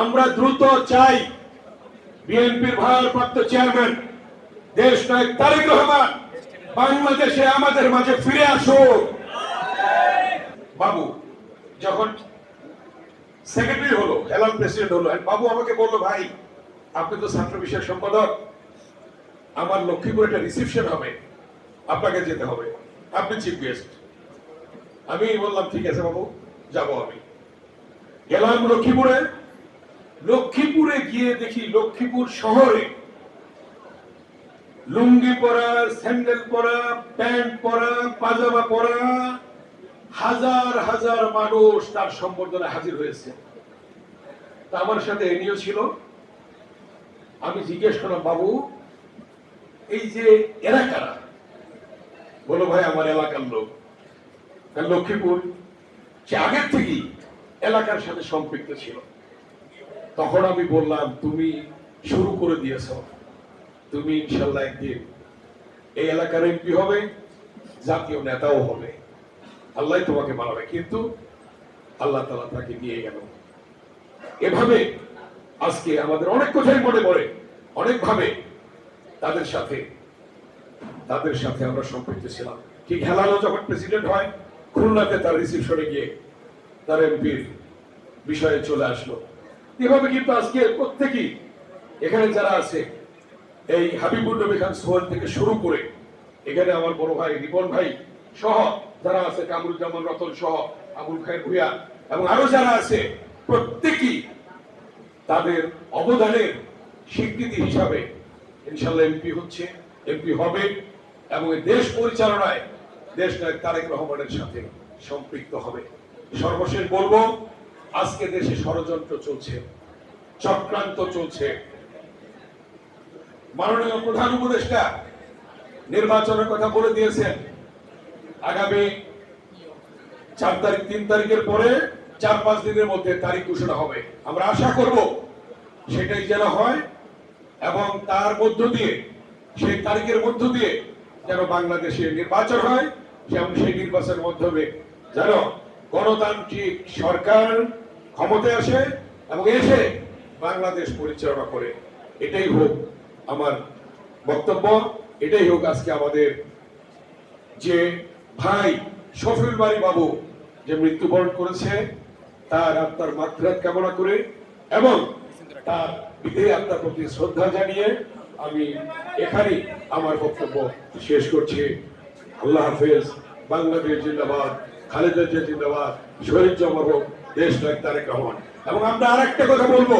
আমরা দ্রুত চাই বিএনপির ভারপ্রাপ্ত চেয়ারম্যান, দেশ নায়ক তারেক রহমান, বাংলাদেশে আমাদের মাঝে ফিরে আসুক। বাবু, যখন সেক্রেটারি হলো, হেলাল প্রেসিডেন্ট হলো বাবু আমাকে বলল, ভাই, আপনি তো ছাত্র বিষয়ক সম্পাদক, আমার লক্ষ্মীপুরে একটা রিসেপশন হবে, আপনাকে যেতে হবে, আপনি চিফ গেস্ট। আমি বললাম, ঠিক আছে বাবু, যাব আমি। গেলাম লক্ষ্মীপুরে লক্ষ্মীপুরে গিয়ে দেখি লক্ষ্মীপুর শহরে। লুঙ্গি পরা, স্যান্ডেল পরা, প্যান্ট পরা, পাজামা পরা, হাজার হাজার মানুষ তার সম্বর্ধনা হাজির হয়েছে। আমার সাথে এনিও ছিল। আমি জিজ্ঞেস করলাম, বাবু, এই যে এলাকারা বলো ভাই, আমার এলাকার লোক। লক্ষ্মীপুর সে আগের থেকেই এলাকার সাথে সম্পৃক্ত ছিল। তখন আমি বললাম, তুমি শুরু করে দিয়েছ। তুমি ইনশাল্লাহ একদিন এই এলাকার এমপি হবে, জাতীয় নেতাও হবে। আল্লাহ তোমাকে বানাবে কিন্তু আল্লাহ তালা তাকে নিয়ে গেল। এভাবে আজকে আমাদের অনেক কথাই মনে পড়ে, অনেকভাবে। তাদের সাথে তাদের সাথে আমরা সম্পৃক্ত ছিলাম। ঠিক হেলানো যখন প্রেসিডেন্ট হয়, খুলনাতে তার রিসিপশনে গিয়ে তার এমপির বিষয়ে চলে আসলো। এভাবে কিন্তু আজকে প্রত্যেকেই এখানে যারা আছে, এই হাবিবুর নবী খান সোহান থেকে শুরু করে, এখানে আমার বড় ভাই রিপন ভাই সহ যারা আছে, কামরুজ্জামান রতন সহ, আবুল খায়ের ভুইয়া এবং আরও যারা আছে, প্রত্যেকেই তাদের অবদানের স্বীকৃতি হিসাবে ইনশাল্লাহ এমপি হচ্ছে, এমপি হবে এবং দেশ পরিচালনায় দেশ নায়ক তারেক রহমানের সাথে সম্পৃক্ত হবে। সর্বশেষ বলব আজকে দেশে ষড়যন্ত্র চলছে, চক্রান্ত চলছে। মাননীয় প্রধান উপদেষ্টা নির্বাচনের কথা বলে দিয়েছেন। আগামী চার তারিখ, তিন তারিখের পরে চার পাঁচ দিনের মধ্যে তারিখ ঘোষণা হবে। আমরা আশা করব সেটাই যেন হয় এবং তার মধ্য দিয়ে, সেই তারিখের মধ্য দিয়ে যেন বাংলাদেশে নির্বাচন হয় যেমন সেই নির্বাচনের মাধ্যমে যেন গণতান্ত্রিক সরকার ক্ষমতায় আসে এবং এসে বাংলাদেশ পরিচালনা করে। এটাই হোক আমার বক্তব্য, এটাই হোক আজকে আমাদের যে ভাই শফিল বাড়ি বাবু যে মৃত্যুবরণ করেছে, তার আত্মার মাত্রাত কামনা করে এবং তার বিধে আত্মার প্রতি শ্রদ্ধা জানিয়ে আমি এখানেই আমার বক্তব্য শেষ করছি। আল্লাহ হাফেজ, বাংলাদেশ জিন্দাবাদ। খালেদা জিয়া জিন্দাবাদ, শহীদ জমা হোক, দেশ নায়ক তারেক রহমান। এবং আমরা আর একটা কথা বলব